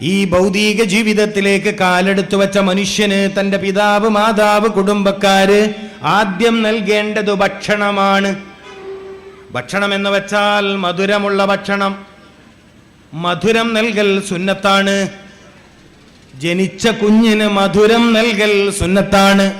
ഈ ഭൗതിക ജീവിതത്തിലേക്ക് കാലെടുത്തു വച്ച മനുഷ്യന് തന്റെ പിതാവ് മാതാവ് കുടുംബക്കാര് ആദ്യം നൽകേണ്ടത് ഭക്ഷണമാണ്. ഭക്ഷണം എന്ന് വെച്ചാൽ മധുരമുള്ള ഭക്ഷണം. മധുരം നൽകൽ സുന്നത്താണ്. ജനിച്ച കുഞ്ഞിന് മധുരം നൽകൽ സുന്നത്താണ്.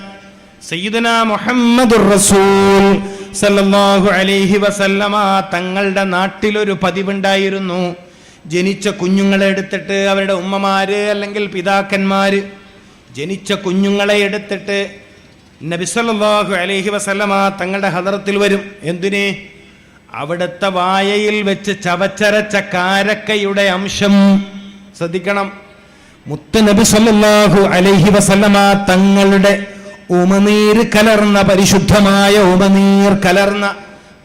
സയ്യിദന മുഹമ്മദുർ റസൂൽ സല്ലല്ലാഹു അലൈഹി വസല്ലമ തങ്ങളുടെ നാട്ടിലൊരു പതിവുണ്ടായിരുന്നു. ജനിച്ച കുഞ്ഞുങ്ങളെ എടുത്തിട്ട് അവരുടെ ഉമ്മമാര് അല്ലെങ്കിൽ പിതാക്കന്മാര് ജനിച്ച കുഞ്ഞുങ്ങളെ എടുത്തിട്ട് നബി അലഹി വസല്ലമ തങ്ങളുടെ ഹദറത്തിൽ വരും. എന്തിന്? അവിടുത്തെ വായയിൽ വെച്ച് ചവച്ചരച്ച കാരക്കയുടെ അംശം. ശ്രദ്ധിക്കണം. മുത്തുനബി സല്ലല്ലാഹു അലഹി വസല്ലമ തങ്ങളുടെ ഉമനീര് കലർന്ന പരിശുദ്ധമായ ഉമനീർ കലർന്ന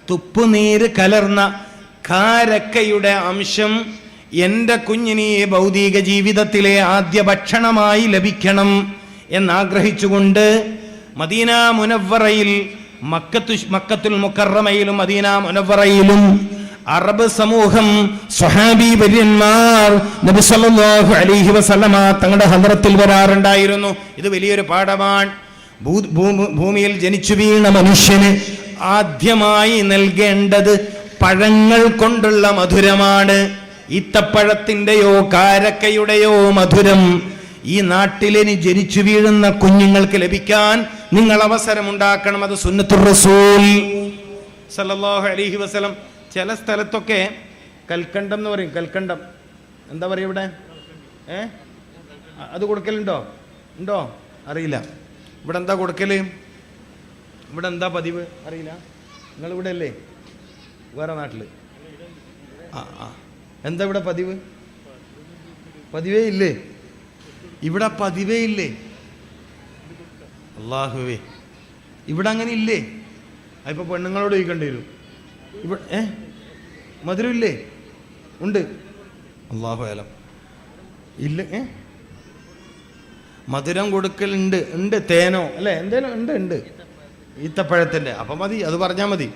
തുപ്പുനീര് കലർന്ന കാരക്കയുടെ അംശം എന്റെ കുഞ്ഞിനെ ഭൗതിക ജീവിതത്തിലെ ആദ്യ ഭക്ഷണമായി ലഭിക്കണം എന്നാഗ്രഹിച്ചുകൊണ്ട് മദീന മുനവറയിൽ മക്കത്തു മക്കത്തുൽ മുക്കറമയിലും മദീന മുനവറയിലും അറബ് സമൂഹം സ്വഹാബി വര്യന്മാർ നബി സല്ലല്ലാഹു അലൈഹി വസല്ലമ തങ്ങളുടെ ഹദ്റത്തിൽ വരാറുണ്ടായിരുന്നു. ഇത് വലിയൊരു പാഠമാണ്. ഭൂമിയിൽ ജനിച്ചു വീണ മനുഷ്യന് ആദ്യമായി നൽകേണ്ടത് പഴങ്ങൾ കൊണ്ടുള്ള മധുരമാണ്. ഈത്തപ്പഴത്തിന്റെയോ കാരക്കയുടെയോ മധുരം ഈ നാട്ടിലിനി ജനിച്ചു വീഴുന്ന കുഞ്ഞുങ്ങൾക്ക് ലഭിക്കാൻ നിങ്ങൾ അവസരമുണ്ടാക്കണം. അത് സുന്നത്തുർ റസൂൽ. സല്ലാഹു അലഹി വസ്ലം ചില സ്ഥലത്തൊക്കെ കൽക്കണ്ടം എന്ന് പറയും. കൽക്കണ്ടം. എന്താ പറയുക ഇവിടെ? ഏ? അത് കൊടുക്കലുണ്ടോ? ഉണ്ടോ? അറിയില്ല. ഇവിടെ എന്താ കൊടുക്കൽ? ഇവിടെ എന്താ പതിവ്? അറിയില്ല. നിങ്ങൾ ഇവിടെ അല്ലേ വേറെ നാട്ടിൽ ആ ആ. എന്താ ഇവിടെ പതിവ്? പതിവേ ഇല്ലേ? ഇവിടെ പതിവേ ഇല്ലേ? അള്ളാഹുവേ. ഇവിടെ അങ്ങനെ ഇല്ലേ? അതിപ്പോ പെണ്ണുങ്ങളോട് ചോദിക്കേണ്ടി വരും. ഇവിടെ ഏ? മധുരം ഇല്ലേ? ഉണ്ട്. അള്ളാഹു അലം. ഇല്ല ഏ? മധുരം കൊടുക്കലുണ്ട് ഉണ്ട് തേനോ? അല്ലേ? എന്തേലും ഉണ്ട് ഉണ്ട്. ഈത്തപ്പഴത്തിന്റെ. അപ്പം മതി അത് പറഞ്ഞാൽ മതി.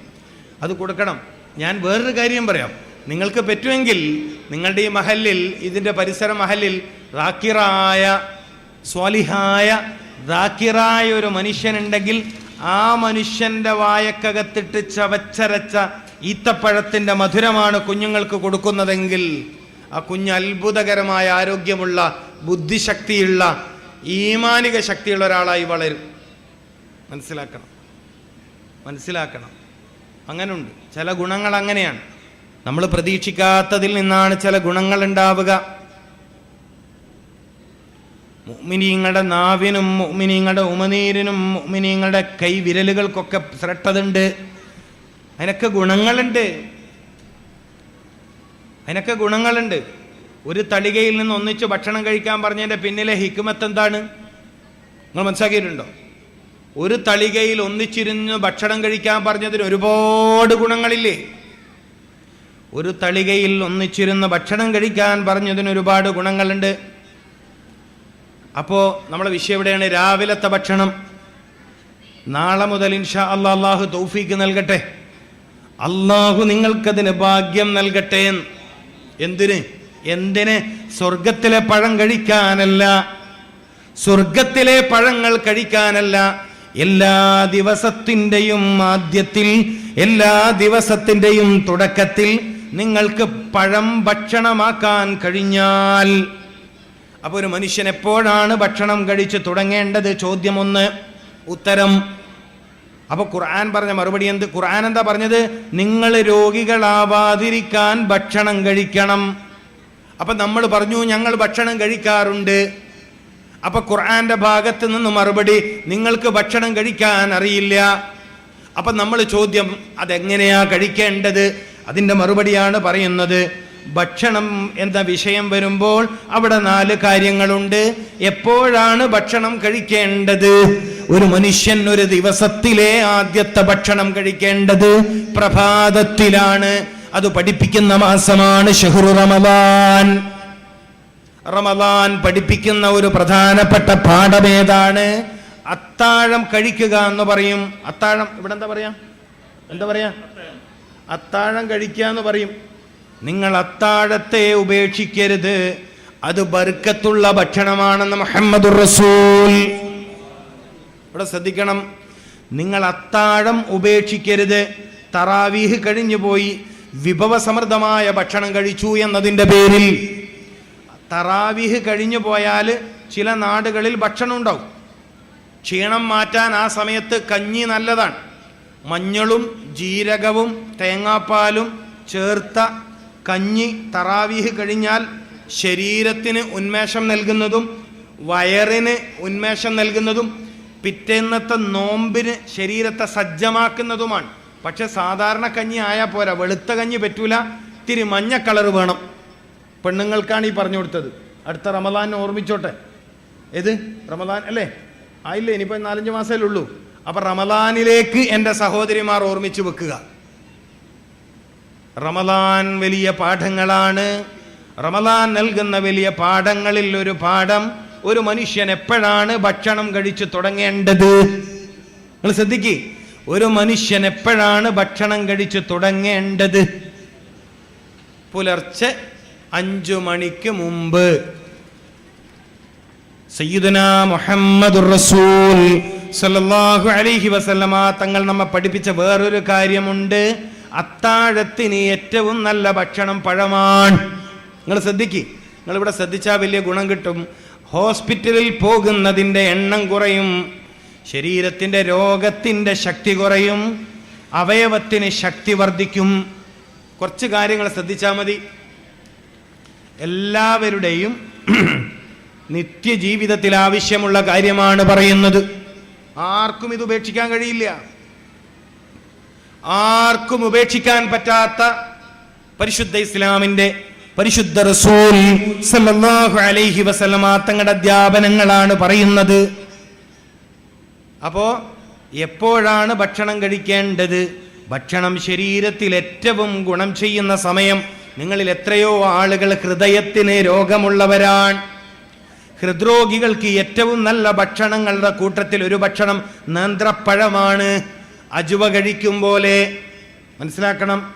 അത് കൊടുക്കണം. ഞാൻ വേറൊരു കാര്യം പറയാം. നിങ്ങൾക്ക് പറ്റുമെങ്കിൽ നിങ്ങളുടെ ഈ മഹലിൽ ഇതിന്റെ പരിസര മഹലിൽ റാക്കിറായ സ്വാലിഹായ റാക്കിറായ ഒരു മനുഷ്യനുണ്ടെങ്കിൽ ആ മനുഷ്യന്റെ വായക്കകത്തിട്ട് ചവച്ചരച്ച ഈത്തപ്പഴത്തിന്റെ മധുരമാണ് കുഞ്ഞുങ്ങൾക്ക് കൊടുക്കുന്നതെങ്കിൽ ആ കുഞ്ഞ് അത്ഭുതകരമായ ആരോഗ്യമുള്ള ബുദ്ധിശക്തിയുള്ള ഈമാനിക ശക്തിയുള്ള ഒരാളായി വളരും. മനസ്സിലാക്കണം. മനസ്സിലാക്കണം. അങ്ങനെയുണ്ട് ചില ഗുണങ്ങൾ അങ്ങനെയാണ്. നമ്മൾ പ്രതീക്ഷിക്കാത്തതിൽ നിന്നാണ് ചില ഗുണങ്ങൾ ഉണ്ടാവുക. മുഅ്മിനീങ്ങളുടെ നാവിനും മുഅ്മിനീങ്ങളുടെ ഉമനീരിനും മുഅ്മിനീങ്ങളുടെ കൈവിരലുകൾക്കൊക്കെ ശ്രട്ടതുണ്ട്. അതിനൊക്കെ ഗുണങ്ങളുണ്ട്. അതിനൊക്കെ ഗുണങ്ങളുണ്ട്. ഒരു തളികയിൽ നിന്ന് ഒന്നിച്ച് ഭക്ഷണം കഴിക്കാൻ പറഞ്ഞതിന്റെ പിന്നിലെ ഹിക്കുമത്ത് എന്താണ്? നിങ്ങൾ മനസ്സിലാക്കിയിട്ടുണ്ടോ? ഒരു തളികയിൽ ഒന്നിച്ചിരുന്ന് ഭക്ഷണം കഴിക്കാൻ പറഞ്ഞതിന് ഒരുപാട് ഗുണങ്ങളില്ലേ? ഒരു തളികയിൽ ഒന്നിച്ചിരുന്ന് ഭക്ഷണം കഴിക്കാൻ പറഞ്ഞതിന് ഒരുപാട് ഗുണങ്ങളുണ്ട്. അപ്പോൾ നമ്മളെ വിഷയം എവിടെയാണ്? രാവിലത്തെ ഭക്ഷണം. നാളെ മുതൽ ഇൻഷാ അല്ലാ അള്ളാഹു തൗഫീക്ക് നൽകട്ടെ. അള്ളാഹു നിങ്ങൾക്കതിന് ഭാഗ്യം നൽകട്ടെ. എന്തിന്? എന്തിന്? സ്വർഗത്തിലെ പഴം കഴിക്കാനല്ല. സ്വർഗത്തിലെ പഴങ്ങൾ കഴിക്കാനല്ല. എല്ലാ ദിവസത്തിന്റെയും ആദ്യത്തിൽ എല്ലാ ദിവസത്തിന്റെയും തുടക്കത്തിൽ നിങ്ങൾക്ക് പഴം ഭക്ഷണമാക്കാൻ കഴിഞ്ഞാൽ അപ്പോൾ ഒരു മനുഷ്യൻ എപ്പോഴാണ് ഭക്ഷണം കഴിച്ച് തുടങ്ങേണ്ടത്? ചോദ്യം ഒന്ന് ഉത്തരം. അപ്പോൾ ഖുർആൻ പറഞ്ഞ മറുപടി എന്ത്? ഖുർആൻ എന്താ പറഞ്ഞത്? നിങ്ങൾ രോഗികളാവാതിരിക്കാൻ ഭക്ഷണം കഴിക്കണം. അപ്പൊ നമ്മൾ പറഞ്ഞു ഞങ്ങൾ ഭക്ഷണം കഴിക്കാറുണ്ട്. അപ്പൊ ഖുർആന്റെ ഭാഗത്ത് നിന്ന് മറുപടി നിങ്ങൾക്ക് ഭക്ഷണം കഴിക്കാൻ അറിയില്ല. അപ്പൊ നമ്മൾ ചോദ്യം അതെങ്ങനെയാ കഴിക്കേണ്ടത്? അതിന്റെ മറുപടിയാണ് പറയുന്നത്. ഭക്ഷണം എന്ന വിഷയം വരുമ്പോൾ അവിടെ നാല് കാര്യങ്ങളുണ്ട്. എപ്പോഴാണ് ഭക്ഷണം കഴിക്കേണ്ടത്? ഒരു മനുഷ്യൻ ഒരു ദിവസത്തിലെ ആദ്യത്തെ ഭക്ഷണം കഴിക്കേണ്ടത് പ്രഭാതത്തിലാണ്. അത് പഠിപ്പിക്കുന്ന മാസമാണ് ഷഹുറു റമദാൻ. റമദാൻ പഠിപ്പിക്കുന്ന ഒരു പ്രധാനപ്പെട്ട പാഠമേതാണ് അത്താഴം കഴിക്കുക എന്ന് പറയും. അത്താഴം ഇവിടെ എന്താ പറയാ? എന്താ പറയാ? അത്താഴം കഴിക്കുക എന്ന് പറയും. നിങ്ങൾ അത്താഴത്തെ ഉപേക്ഷിക്കരുത്. അത് ബർക്കത്തുള്ള ഭക്ഷണമാണെന്ന് മുഹമ്മദ് റസൂൽ. ഇവിടെ ശ്രദ്ധിക്കണം. നിങ്ങൾ അത്താഴം ഉപേക്ഷിക്കരുത്. തറാവീഹ് കഴിഞ്ഞു പോയി. വിഭവസമൃദ്ധമായ ഭക്ഷണം കഴിച്ചു എന്നതിന്റെ പേരിൽ. തറാവീഹ് കഴിഞ്ഞു പോയാൽ ചില നാടുകളിൽ ഭക്ഷണം ഉണ്ടാവും ക്ഷീണം മാറ്റാൻ ആ സമയത്ത് കഞ്ഞി നല്ലതാണ്. മഞ്ഞളും ജീരകവും തേങ്ങാപ്പാലും ചേർത്ത കഞ്ഞി തറാവീഹ് കഴിഞ്ഞാൽ ശരീരത്തിന് ഉന്മേഷം നൽകുന്നതും വയറിന് ഉന്മേഷം നൽകുന്നതും പിറ്റേന്നത്തെ നോമ്പിന് ശരീരത്തെ സജ്ജമാക്കുന്നതുമാണ്. പക്ഷെ സാധാരണ കഞ്ഞി ആയാൽ പോരാ. വെളുത്ത കഞ്ഞി പറ്റൂല. ഇത്തിരി മഞ്ഞ കളർ വേണം. പെണ്ണുങ്ങൾക്കാണ് ഈ പറഞ്ഞു കൊടുത്തത്. അടുത്ത റമദാൻ ഓർമ്മിച്ചോട്ടെ. ഏത്? റമദാൻ അല്ലേ? ആയില്ലേ? ഇനിയിപ്പോൾ നാലഞ്ച് മാസമല്ലേ ഉള്ളൂ. അപ്പം റമദാനിലേക്ക് എന്റെ സഹോദരിമാർ ഓർമ്മിച്ചു വെക്കുക. റമദാൻ വലിയ പാഠങ്ങളാണ്. റമദാൻ നൽകുന്ന വലിയ പാഠങ്ങളിൽ ഒരു പാഠം ഒരു മനുഷ്യൻ എപ്പോഴാണ് ഭക്ഷണം കഴിച്ചു തുടങ്ങേണ്ടത്? നിങ്ങൾ ശ്രദ്ധിക്കുക ഒരു മനുഷ്യൻ എപ്പോഴാണ് ഭക്ഷണം കഴിച്ചു തുടങ്ങേണ്ടത്? പുലർച്ചെ അഞ്ചു മണിക്ക് മുമ്പ്. സയ്യിദുന മുഹമ്മദ് റസൂൽ സല്ലല്ലാഹു അലിഹി വസല്ലമ തങ്ങൾ നമ്മെ പഠിപ്പിച്ച വേറൊരു കാര്യമുണ്ട്. അത്താഴത്തിന് ഏറ്റവും നല്ല ഭക്ഷണം പഴമാണ്. നിങ്ങൾ ശ്രദ്ധിക്കുക നിങ്ങൾ ഇവിടെ ശ്രദ്ധിച്ചാൽ വലിയ ഗുണം കിട്ടും. ഹോസ്പിറ്റലിൽ പോകുന്നതിന്റെ എണ്ണം കുറയും. ശരീരത്തിന്റെ രോഗത്തിന്റെ ശക്തി കുറയും. അവയവത്തിന് ശക്തി വർദ്ധിക്കും. കുറച്ച് കാര്യങ്ങൾ ശ്രദ്ധിച്ചാൽ മതി. എല്ലാവരുടെയും നിത്യജീവിതത്തിൽ ആവശ്യമുള്ള കാര്യമാണ് പറയുന്നത്. ആർക്കും ഇത് ഉപേക്ഷിക്കാൻ കഴിയില്ല. ആർക്കും ഉപേക്ഷിക്കാൻ പറ്റാത്ത പരിശുദ്ധ ഇസ്ലാമിന്റെ പരിശുദ്ധ റസൂൽ സല്ലല്ലാഹു അലൈഹി വസല്ലമ തങ്ങളുടെ അധ്യാപനങ്ങളാണ് പറയുന്നത്. അപ്പോ എപ്പോഴാണ് ഭക്ഷണം കഴിക്കേണ്ടത്? ഭക്ഷണം ശരീരത്തിൽ ഏറ്റവും ഗുണം ചെയ്യുന്ന സമയം നിങ്ങളിൽ എത്രയോ ആളുകൾ ഹൃദയത്തിന് രോഗമുള്ളവരാണ്. ഹൃദ്രോഗികൾക്ക് ഏറ്റവും നല്ല ഭക്ഷണങ്ങളുടെ കൂട്ടത്തിൽ ഒരു ഭക്ഷണം നേന്ത്രപ്പഴമാണ്. അജുവ കഴിക്കും പോലെ. മനസ്സിലാക്കണം?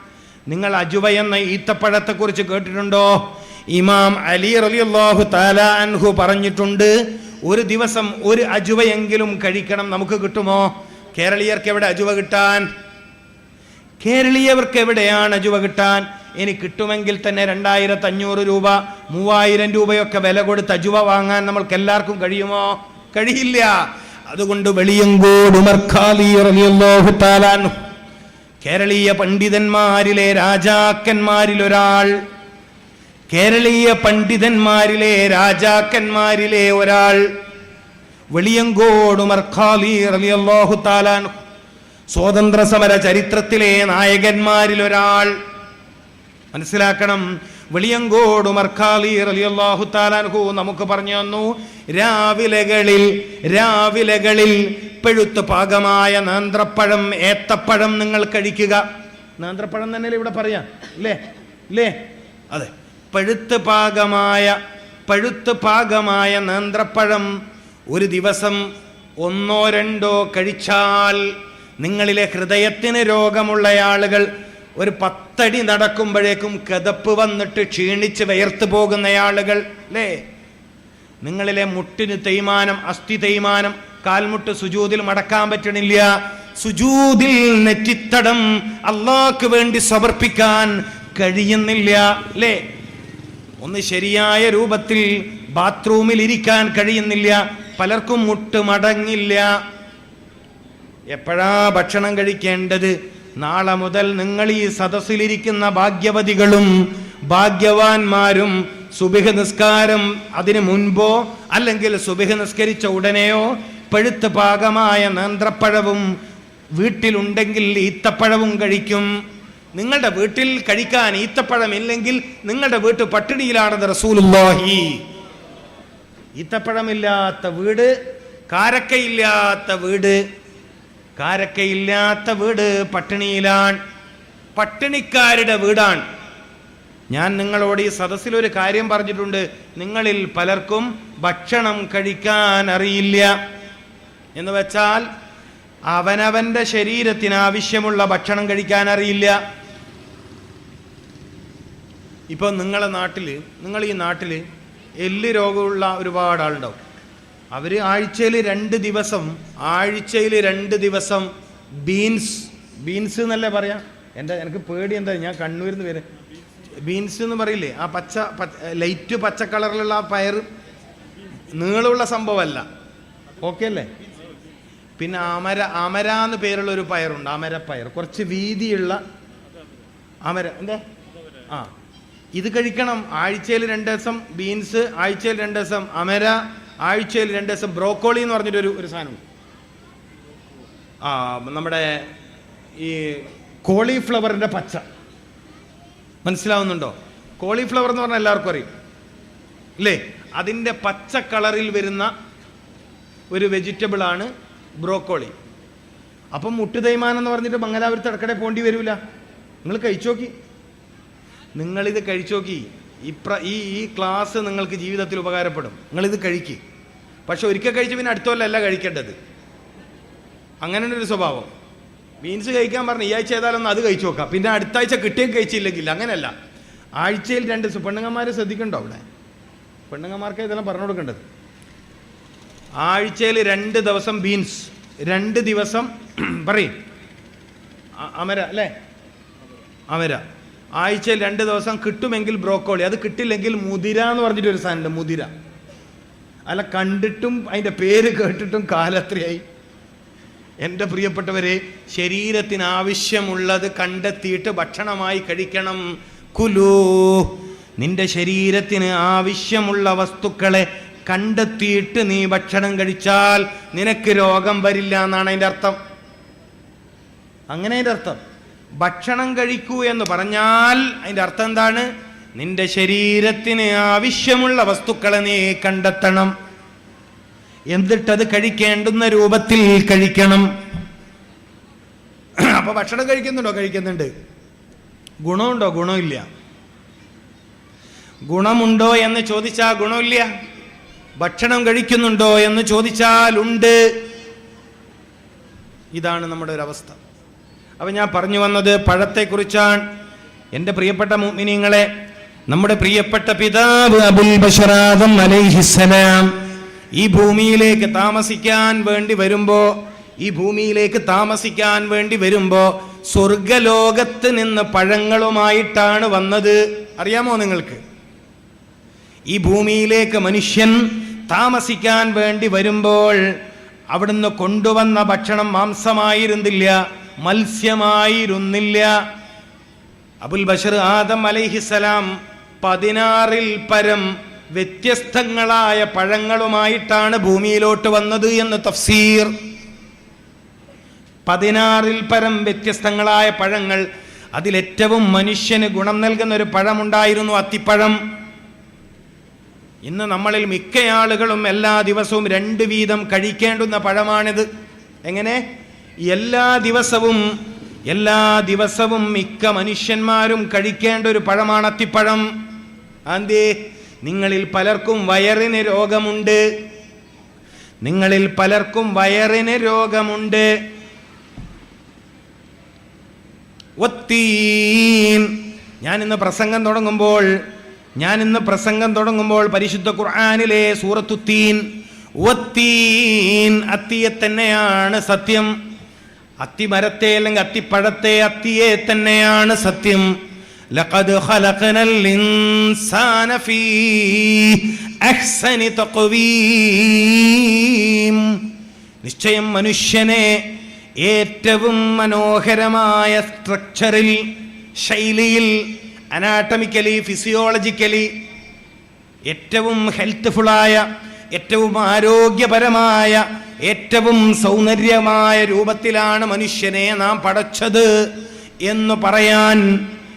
നിങ്ങൾ അജുവ എന്ന ഈത്തപ്പഴത്തെക്കുറിച്ച് കേട്ടിട്ടുണ്ടോ? ഇമാം അലി റലിയല്ലാഹു താല അൻഹു പറഞ്ഞിട്ടുണ്ട് ഒരു ദിവസം ഒരു അജുവയെങ്കിലും കഴിക്കണം നമുക്ക് കിട്ടുമോ? കേരളീയർക്ക് എവിടെ അജുവ കിട്ടാൻ? കേരളീയവർക്ക് എവിടെയാണ് അജുവ കിട്ടാൻ? ഇനി കിട്ടുമെങ്കിൽ തന്നെ രണ്ടായിരത്തി അഞ്ഞൂറ് രൂപ മൂവായിരം രൂപയൊക്കെ വില കൊടുത്ത് അജുവ വാങ്ങാൻ നമ്മൾക്ക് എല്ലാവർക്കും കഴിയുമോ? കഴിയില്ല. അതുകൊണ്ട് വെളിയങ്കോട് ഉമർഖാലി റളിയല്ലാഹു തആല കേരളീയ പണ്ഡിതന്മാരിലെ രാജാക്കന്മാരിൽ ഒരാൾ കേരളീയ പണ്ഡിതന്മാരിലെ രാജാക്കന്മാരിലെ ഒരാൾ വെളിയങ്കോട് മർഖാലി സ്വാതന്ത്ര്യ സമര ചരിത്രത്തിലെ നായകന്മാരിൽ ഒരാൾ മനസ്സിലാക്കണം. വെളിയങ്കോട് മർക്കാലി റലിയല്ലാഹു താലാൻഹു നമുക്ക് പറഞ്ഞു തന്നു രാവിലകളിൽ രാവിലകളിൽ പെഴുത്ത് പാകമായ നാന്ത്രപ്പഴം ഏത്തപ്പഴം നിങ്ങൾ കഴിക്കുക. നാന്ത്രപ്പഴം തന്നെ ഇവിടെ പറയാം? ഇല്ലേ ഇല്ലേ അതെ. പഴുത്ത് പാകമായ പഴുത്ത് പാകമായ നാന്ത്രപ്പഴം ഒരു ദിവസം ഒന്നോ രണ്ടോ കഴിച്ചാൽ നിങ്ങളിലെ ഹൃദയത്തിന് രോഗമുള്ള ആളുകൾ ഒരു പത്തടി നടക്കുമ്പോഴേക്കും കിതപ്പ് വന്നിട്ട് ക്ഷീണിച്ച് വയർത്തു പോകുന്ന ആളുകൾ അല്ലേ നിങ്ങളിലെ മുട്ടിന് തേയ്മാനം അസ്ഥി തേയ്മാനം കാൽമുട്ട് സുജൂതിൽ മടക്കാൻ പറ്റണില്ല. സുജൂതിൽ നെറ്റിത്തടം അള്ളാക്ക് വേണ്ടി സമർപ്പിക്കാൻ കഴിയുന്നില്ല അല്ലേ ഒന്ന് ശരിയായ രൂപത്തിൽ ബാത്റൂമിൽ ഇരിക്കാൻ കഴിയുന്നില്ല. പലർക്കും മുട്ട് മടങ്ങില്ല. എപ്പോഴാ ഭക്ഷണം കഴിക്കേണ്ടത്? നാളെ മുതൽ നിങ്ങൾ ഈ സദസ്സിലിരിക്കുന്ന ഭാഗ്യവതികളും ഭാഗ്യവാന്മാരും സുബിഹ നിസ്കാരം അതിനു മുൻപോ അല്ലെങ്കിൽ സുബിഹ നിസ്കരിച്ച ഉടനെയോ പഴുത്ത് പാകമായ നേന്ത്രപ്പഴവും വീട്ടിലുണ്ടെങ്കിൽ ഈത്തപ്പഴവും കഴിക്കും. നിങ്ങളുടെ വീട്ടിൽ കഴിക്കാൻ ഈത്തപ്പഴം ഇല്ലെങ്കിൽ നിങ്ങളുടെ വീട്ട് പട്ടിണിയിലാണെന്ന് റസൂലുള്ളാഹി. ഈത്തപ്പഴമില്ലാത്ത വീട് കാരക്കയില്ലാത്ത വീട് കാരക്കയില്ലാത്ത വീട് പട്ടിണിയിലാണ്. പട്ടിണിക്കാരുടെ വീടാണ്. ഞാൻ നിങ്ങളോട് ഈ സദസ്സിൽ ഒരു കാര്യം പറഞ്ഞിട്ടുണ്ട്. നിങ്ങളിൽ പലർക്കും ഭക്ഷണം കഴിക്കാൻ അറിയില്ല. എന്ന് വെച്ചാൽ അവനവന്റെ ശരീരത്തിന് ആവശ്യമുള്ള ഭക്ഷണം കഴിക്കാൻ അറിയില്ല. ഇപ്പൊ നിങ്ങളെ നാട്ടിൽ നിങ്ങൾ ഈ നാട്ടിൽ എല്ല് രോഗമുള്ള ഒരുപാട് ആളുണ്ടാവും അവർ ആഴ്ചയിൽ രണ്ട് ദിവസം ആഴ്ചയിൽ രണ്ട് ദിവസം ബീൻസ് ബീൻസ് എന്നല്ലേ പറയാം? എന്റെ എനിക്ക് പേടി എന്താ? ഞാൻ കണ്ണൂരിൽ നിന്ന് വരെ ബീൻസ് എന്ന് പറയില്ലേ? ആ പച്ച ലൈറ്റ് പച്ച കളറിലുള്ള ആ പയർ നീളമുള്ള സംഭവമല്ല. ഓക്കെ അല്ലേ? പിന്നെ അമര അമര എന്ന് പേരുള്ള ഒരു പയറുണ്ട് അമരപ്പയർ. കുറച്ച് വീതിയുള്ള അമര എന്താ? ആ. ഇത് കഴിക്കണം. ആഴ്ചയിൽ രണ്ട് ദിവസം ബീൻസ് ആഴ്ചയിൽ രണ്ട് ദിവസം അമര ആഴ്ചയിൽ രണ്ട് ദിവസം ബ്രോക്കോളി എന്ന് പറഞ്ഞിട്ടൊരു ഒരു സാധനമുണ്ട് ആ നമ്മുടെ ഈ കോളിഫ്ലവറിന്റെ പച്ച. മനസ്സിലാവുന്നുണ്ടോ? കോളിഫ്ലവർ എന്ന് പറഞ്ഞാൽ എല്ലാവർക്കും അറിയും. അല്ലേ അതിന്റെ പച്ച കളറിൽ വരുന്ന ഒരു വെജിറ്റബിളാണ് ബ്രോക്കോളി. അപ്പം മുട്ട് തേയ്മാനം എന്ന് പറഞ്ഞിട്ട് മംഗലാപുരത്ത് ഇടക്കടെ പോണ്ടി വരൂല. നിങ്ങൾ കഴിച്ചു നോക്കി. നിങ്ങളിത് കഴിച്ചു നോക്കി. ഇപ്ര ഈ ഈ ക്ലാസ് നിങ്ങൾക്ക് ജീവിതത്തിൽ ഉപകാരപ്പെടും. നിങ്ങളിത് കഴിക്ക്. പക്ഷെ ഒരിക്കൽ കഴിച്ച് പിന്നെ അടുത്തോല്ലല്ല കഴിക്കേണ്ടത്. അങ്ങനെ ഒരു സ്വഭാവം. ബീൻസ് കഴിക്കാൻ പറഞ്ഞു ഈ ആഴ്ച ഏതായാലും അത് കഴിച്ചു നോക്കാം. പിന്നെ അടുത്ത ആഴ്ച കിട്ടിയും കഴിച്ചില്ലെങ്കിൽ അങ്ങനെയല്ല. ആഴ്ചയിൽ രണ്ട് പെണ്ണുങ്ങന്മാർ ശ്രദ്ധിക്കണ്ടോ അവിടെ? പെണ്ണുങ്ങന്മാർക്ക് ഇതെല്ലാം പറഞ്ഞു കൊടുക്കേണ്ടത്. ആഴ്ചയിൽ രണ്ട് ദിവസം ബീൻസ് രണ്ട് ദിവസം പറയും. അമര അല്ലേ? അമര. ആഴ്ചയിൽ രണ്ട് ദിവസം കിട്ടുമെങ്കിൽ ബ്രോക്കോളി. അത് കിട്ടില്ലെങ്കിൽ മുതിര എന്ന് പറഞ്ഞിട്ട് ഒരു സാധനമുണ്ട് മുതിര. അല്ല കണ്ടിട്ടും അതിന്റെ പേര് കേട്ടിട്ടും കാലത്രയായി എന്റെ പ്രിയപ്പെട്ടവരെ ശരീരത്തിന് ആവശ്യമുള്ളത് കണ്ടെത്തിയിട്ട് ഭക്ഷണമായി കഴിക്കണം. കുലു. നിന്റെ ശരീരത്തിന് ആവശ്യമുള്ള വസ്തുക്കളെ കണ്ടെത്തിയിട്ട് നീ ഭക്ഷണം കഴിച്ചാൽ നിനക്ക് രോഗം വരില്ല എന്നാണ് അതിന്റെ അർത്ഥം. അങ്ങനെ അതിന്റെ അർത്ഥം. ഭക്ഷണം കഴിക്കൂ എന്ന് പറഞ്ഞാൽ അതിന്റെ അർത്ഥം എന്താണ്? നിന്റെ ശരീരത്തിന് ആവശ്യമുള്ള വസ്തുക്കളെ നീ കണ്ടെത്തണം. എന്നിട്ടത് കഴിക്കേണ്ടുന്ന രൂപത്തിൽ കഴിക്കണം. അപ്പൊ ഭക്ഷണം കഴിക്കുന്നുണ്ടോ? കഴിക്കുന്നുണ്ട്. ഗുണമുണ്ടോ? ഗുണമില്ല. ഗുണമുണ്ടോ എന്ന് ചോദിച്ചാൽ ഗുണമില്ല. ഭക്ഷണം കഴിക്കുന്നുണ്ടോ എന്ന് ചോദിച്ചാൽ ഉണ്ട്. ഇതാണ് നമ്മുടെ ഒരു അവസ്ഥ. അപ്പം ഞാൻ പറഞ്ഞു വന്നത് പഴത്തെക്കുറിച്ചാണ്. എന്റെ പ്രിയപ്പെട്ട മുഅ്മിനീങ്ങളെ നമ്മുടെ പ്രിയപ്പെട്ട പിതാവ് അബുൽ ബഷറാദം അലൈഹിസ്സലാം ഈ ഭൂമിയിലേക്ക് താമസിക്കാൻ വേണ്ടി വരുമ്പോ ഈ ഭൂമിയിലേക്ക് താമസിക്കാൻ വേണ്ടി വരുമ്പോ സ്വർഗലോകത്ത് നിന്ന് പഴങ്ങളുമായിട്ടാണ് വന്നത്. അറിയാമോ നിങ്ങൾക്ക്? ഈ ഭൂമിയിലേക്ക് മനുഷ്യൻ താമസിക്കാൻ വേണ്ടി വരുമ്പോൾ അവിടുന്ന് കൊണ്ടുവന്ന ഭക്ഷണം മാംസമായിരുന്നില്ല മത്സ്യമായിരുന്നില്ല. അബുൽ ബഷർ ആദം അലൈഹിസലാം പതിനാറിൽ പരം വ്യത്യസ്തങ്ങളായ പഴങ്ങളുമായിട്ടാണ് ഭൂമിയിലോട്ട് വന്നത് എന്ന് തഫ്സീർ. പതിനാറിൽ പരം വ്യത്യസ്തങ്ങളായ പഴങ്ങൾ അതിലേറ്റവും മനുഷ്യന് ഗുണം നൽകുന്ന ഒരു പഴമുണ്ടായിരുന്നു അത്തിപ്പഴം. ഇന്ന് നമ്മളിൽ മിക്ക ആളുകളും എല്ലാ ദിവസവും രണ്ട് വീതം കഴിക്കേണ്ടുന്ന പഴമാണിത്. എങ്ങനെ? എല്ലാ ദിവസവും എല്ലാ ദിവസവും മിക്ക മനുഷ്യന്മാരും കഴിക്കേണ്ട ഒരു പഴമാണ് അത്തിപ്പഴം. അന്തേ നിങ്ങളിൽ പലർക്കും വയറിന് രോഗമുണ്ട്. നിങ്ങളിൽ പലർക്കും വയറിന് രോഗമുണ്ട്. ഒത്തീൻ. ഞാൻ ഇന്ന് പ്രസംഗം തുടങ്ങുമ്പോൾ ഞാൻ ഇന്ന് പ്രസംഗം തുടങ്ങുമ്പോൾ പരിശുദ്ധ ഖുർആാനിലെ സൂറത്തുത്തീൻ അത്തിയെ തന്നെയാണ് സത്യം. അത്തിമരത്തെ അല്ലെങ്കിൽ അത്തിപ്പഴത്തെ അത്തിയെ തന്നെയാണ് സത്യം. ലഖദ് خلقنا ഇൻസാന ഫീ أحسن തഖ്വീം നിശ്ചയം മനുഷ്യനെ ഏറ്റവും മനോഹരമായ സ്ട്രക്ചറിൽ ശൈലിയിൽ അനാട്ടമിക്കലി ഫിസിയോളജിക്കലി ഏറ്റവും ഹെൽത്ത്ഫുള്ളായ ഏറ്റവും ആരോഗ്യപരമായ ഏറ്റവും സൗന്ദര്യമായ രൂപത്തിലാണ് മനുഷ്യനെ നാം പടച്ചത് എന്ന് പറയാൻ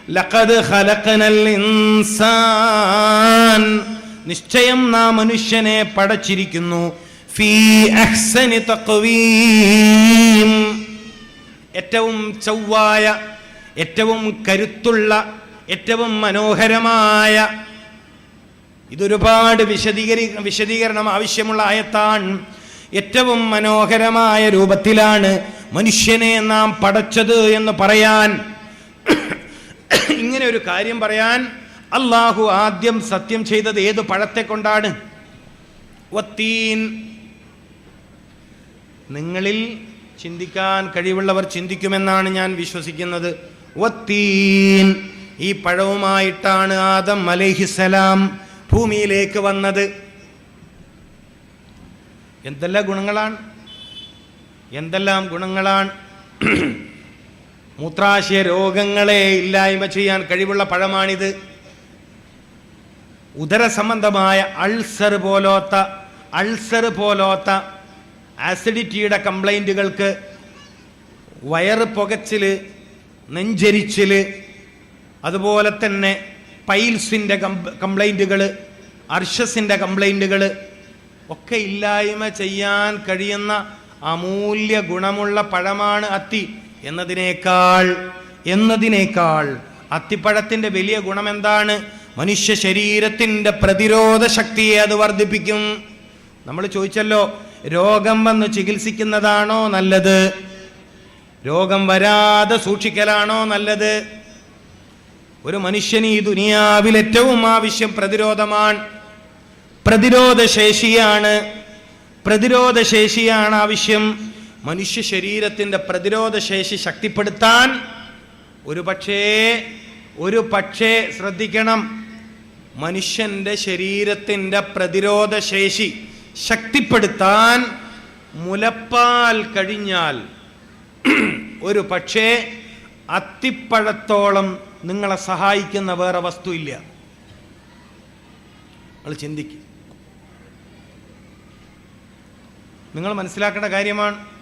ലഖദ് ഖലഖനൽ ഇൻസാൻ. നിശ്ചയം നാം മനുഷ്യനെ പടച്ചിരിക്കുന്നു. ഫീ അഹ്സനി തഖ്വീം ഏറ്റവും ചൊവ്വായ ഏറ്റവും കരുത്തുള്ള ഏറ്റവും മനോഹരമായ ഇതൊരുപാട് വിശദീകരി വിശദീകരണം ആവശ്യമുള്ള ആയത്താണ് ഏറ്റവും മനോഹരമായ രൂപത്തിലാണ് മനുഷ്യനെ നാം പടച്ചത് എന്ന് പറയാൻ ഇങ്ങനെ ഒരു കാര്യം പറയാൻ അള്ളാഹു ആദ്യം സത്യം ചെയ്തത് ഏത് പഴത്തെ കൊണ്ടാണ്? നിങ്ങളിൽ ചിന്തിക്കാൻ കഴിവുള്ളവർ ചിന്തിക്കുമെന്നാണ് ഞാൻ വിശ്വസിക്കുന്നത്. ഈ പഴവുമായിട്ടാണ് ആദം അലൈഹിസലാം ഭൂമിയിലേക്ക് വന്നത്. എന്തെല്ലാം ഗുണങ്ങളാണ്? എന്തെല്ലാം ഗുണങ്ങളാണ്? മൂത്രാശയ രോഗങ്ങളെ ഇല്ലായ്മ ചെയ്യാൻ കഴിവുള്ള പഴമാണിത്. ഉദര സംബന്ധമായ അൾസർ പോലോത്ത അൾസർ പോലോത്ത ആസിഡിറ്റിയുടെ കംപ്ലൈന്റുകൾക്ക് വയറ് പുകച്ചിൽ നെഞ്ചരിച്ചിൽ അതുപോലെ തന്നെ പൈൽസിന്റെ കംപ്ലൈന്റുകൾ അർഷസിന്റെ കംപ്ലൈന്റുകൾ ഒക്കെ ഇല്ലായ്മ ചെയ്യാൻ കഴിയുന്ന അമൂല്യ ഗുണമുള്ള പഴമാണ് അത്തി. എന്നതിനേക്കാൾ എന്നതിനേക്കാൾ അത്തിപ്പഴത്തിന്റെ വലിയ ഗുണം എന്താണ് മനുഷ്യ ശരീരത്തിന്റെ പ്രതിരോധ ശക്തിയെ അത് വർദ്ധിപ്പിക്കും. നമ്മൾ ചോദിച്ചല്ലോ രോഗം വന്ന് ചികിത്സിക്കുന്നതാണോ നല്ലത്? രോഗം വരാതെ സൂക്ഷിക്കലാണോ നല്ലത്? ഒരു മനുഷ്യന് ഈ ദുനിയാവിൽ ഏറ്റവും ആവശ്യം പ്രതിരോധമാണ്. പ്രതിരോധ ശേഷിയാണ് പ്രതിരോധ ശേഷിയാണ് ആവശ്യം. മനുഷ്യ ശരീരത്തിന്റെ പ്രതിരോധ ശേഷി ശക്തിപ്പെടുത്താൻ ഒരു പക്ഷേ ഒരു പക്ഷേ ശ്രദ്ധിക്കണം. മനുഷ്യന്റെ ശരീരത്തിന്റെ പ്രതിരോധ ശേഷി ശക്തിപ്പെടുത്താൻ മുലപ്പാൽ കഴിഞ്ഞാൽ ഒരു പക്ഷേ അത്തിപ്പഴത്തോളം നിങ്ങളെ സഹായിക്കുന്ന വേറെ വസ്തു ഇല്ല. നിങ്ങൾ ചിന്തിക്കും. നിങ്ങൾ മനസ്സിലാക്കേണ്ട കാര്യമാണ്.